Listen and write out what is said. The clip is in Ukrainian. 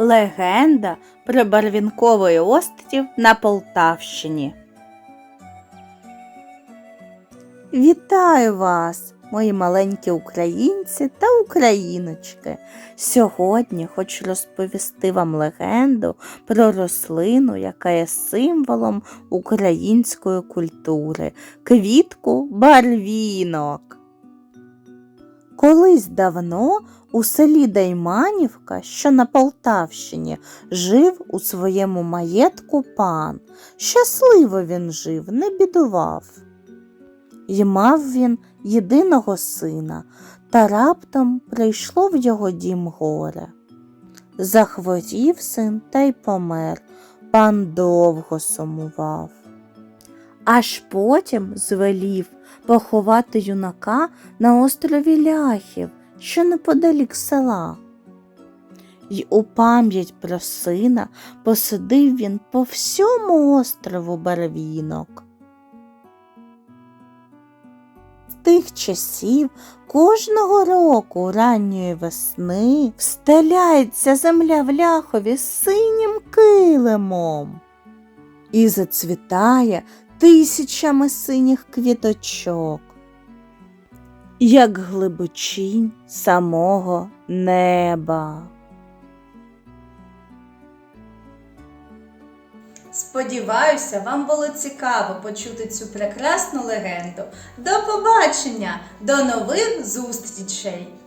Легенда про барвінковий острів на Полтавщині. Вітаю вас, мої маленькі українці та україночки. Сьогодні хочу розповісти вам легенду про рослину, яка є символом української культури квітку барвінок. Колись давно у селі Дайманівка, що на Полтавщині, жив у своєму маєтку пан. Щасливо він жив, не бідував. І мав він єдиного сина, та раптом прийшло в його дім горе. Захворів син та й помер. Пан довго сумував. Аж потім звелів поховати юнака на острові Ляхів, що неподалік села. й у пам'ять про сина посадив він по всьому острову барвінок. З тих часів кожного року ранньої весни встеляється земля в ляхові синім килимом і зацвітає тисячами синіх квіточок, як глибочінь самого неба. Сподіваюся, вам було цікаво почути цю прекрасну легенду. До побачення! До нових зустрічей!